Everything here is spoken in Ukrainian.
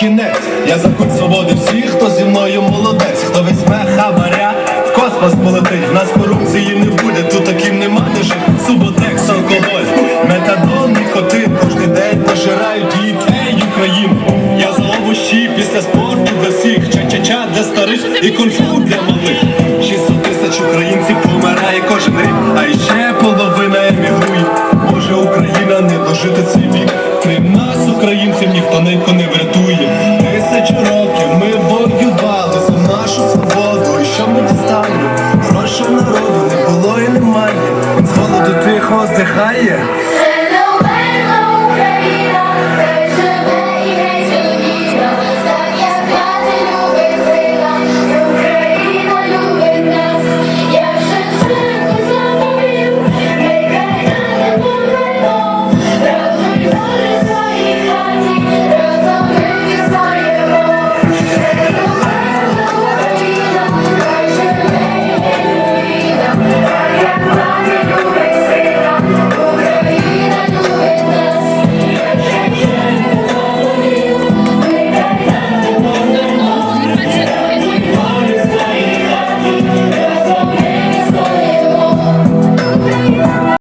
кінець. Я за культ свободи всіх, хто зі мною молодець, хто візьме хабаря, в космос полетить. В нас корупції не буде, тут таким нема де жити. Суботекс, алкоголь, метадон, нікотин. Кожний день пожирають дітей України. Я за овощі після спорту для всіх. Ча-ча-ча для старих і кунг-фу для малих. Дістали? Грошей народу не було і немає. З голоду тихо здихає.